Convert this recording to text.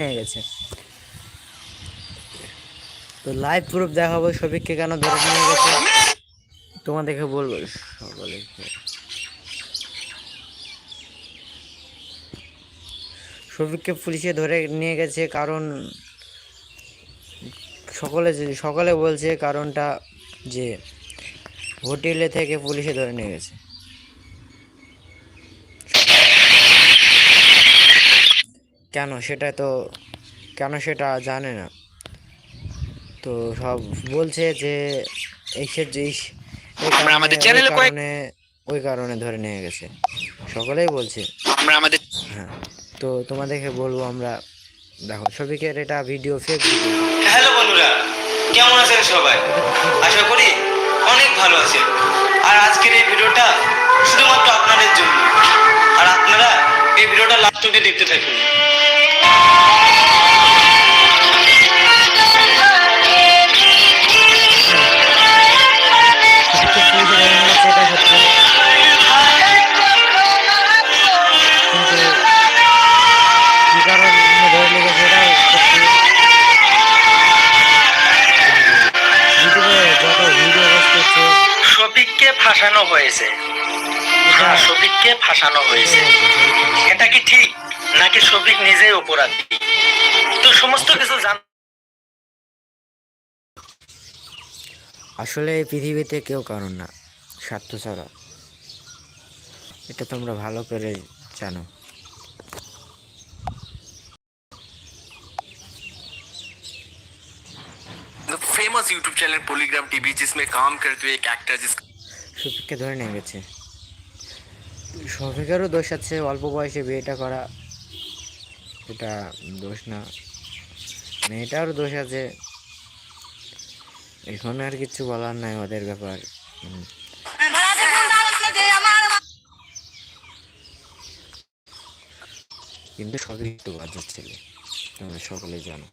হয়ে গেছে। তো লাইভ প্রুফ দেখাবো শফিককে কেন ধরে নিয়ে গেছে? তোমাদেরকে বলব সকলেকে শফিককে পুলিশে ধরে নিয়ে গেছে কারণ সকলে সকলে বলছে কারণটা যে, হোটেলে থেকে পুলিশে ধরে নিয়ে গেছে। কেন সেটা তো কেন সেটা জানে না। তো সব বলছে যে এই আমরা কারণে- আমাদের ওই চ্যানেলে কয়েক- কারণে ওই কারণে ধরে নিয়ে গেছে। সকলেই বলছে। আমরা আমাদের হ্যাঁ তো তোমাদেরকে বলব আমরা দেখো সবিকের এটা ভিডিও ফেক হ্যালো বন্ধুরা কেমন আছেন সবাই? আশা করি অনেক ভালো আছেন। পোস্ট করছে শফিককে ফাঁসানো হয়েছে। হ্যাঁ শফিককে ফাঁসানো হয়েছে এটা কি ঠিক নাকি শফিক নিজেই অপরাধী তো সমস্ত কিছু জান আসলে এই পৃথিবীতে কেউ কারণ না স্বার্থ ছাড়া এটা তোমরা ভালো করে জানো famous YouTube channel Polygram TV जिसमें काम करते हुए एक एक्टर जिसका শফিককে ধরে নিয়ে গেছে শফিকেরও দোষ আছে, অল্প বয়সে বিয়েটা করা। এটা দোষ না। মেয়েটারও দোষ আছে। এখন আর কিছু বলার নাই ওদের ব্যাপার। কিন্তু সবই তো বাজার ছেলে, তোমরা সকলে জানো।